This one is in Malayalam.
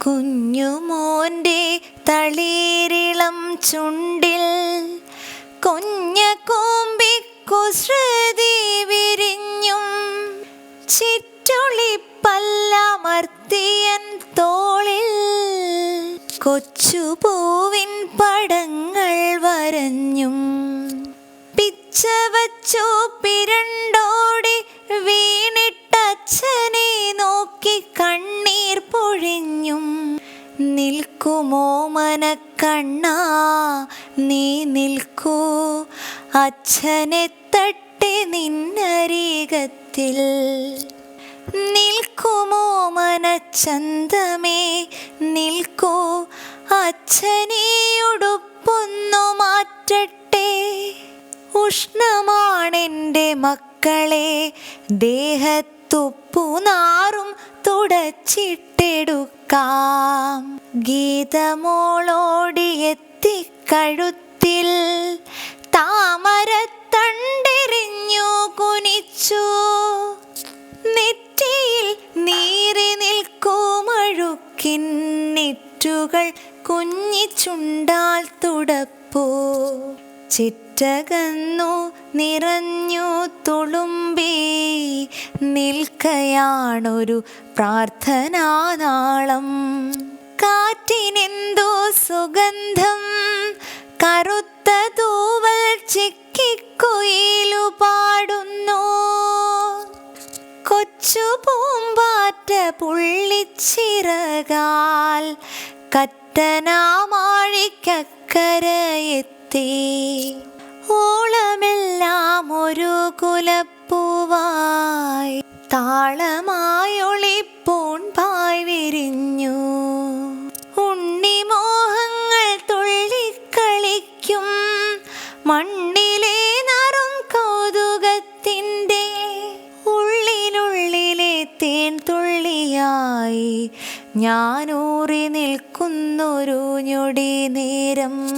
കുഞ്ഞുമോന്റെ തളീരിളം ചുണ്ടിൽ കുഞ്ഞ കൂമ്പിക്കുശ്രുതി വിരിഞ്ഞും ചിറ്റുളിപ്പല്ലമർത്തിയൻ തോളിൽ കൊച്ചുപൂവിൻ പടങ്ങൾ വരഞ്ഞും പിച്ചവച്ചു പിരണ്ടോടി നിൽക്കുമോ മനക്കണ്ണ? നീ നിൽക്കൂ. അച്ഛനെ തട്ടി നിന്നരീകത്തിൽ നിൽക്കുമോ മനച്ചന്തമേ? നിൽക്കൂ. അച്ഛനെയുടുപ്പൊന്നു മാറ്റട്ടെ. ഉഷ്ണമാണെന്റെ മക്കളെ ദേഹത്തുപ്പുനാറും തുടച്ചിട്ടെടുക്കാം ഗീതമോളോടിയെത്തി കഴുത്തിൽ താമരത്തണ്ടെറിഞ്ഞു കുനിച്ചു. നെറ്റിയിൽ നീറി നിൽക്കുമഴുക്കിൻ നെറ്റുകൾ കുഞ്ഞിച്ചുണ്ടാൽ തുടപ്പൂ. ചിറ്റകന്നു നിറഞ്ഞു തുളുമ്പി നിൽക്കയാണൊരു പ്രാർത്ഥനാനാളം കാറ്റിനെന്തോ സുഗന്ധം കറുത്ത തൂവൽ ചിക്കിക്കുയിലു പാടുന്നു. കൊച്ചു പൂമ്പാറ്റ പുള്ളിച്ചിറകാൽ കത്തനാമാഴിക്കക്കരയെത്തി ഓളമെല്ലാം ഒരു കുലപ്പൂവായി താളമായൊളിപ്പൂൺ പായ് വിരിഞ്ഞു ഉണ്ണിമോഹങ്ങൾ തുള്ളിക്കളിക്കും. മണ്ണിലെ നറും കൗതുകത്തിന്റെ ഉള്ളിനുള്ളിലെ തേൻ തുള്ളിയായി. ഞാനൂറി നിൽക്കുന്നൊരു ഞൊടി നേരം.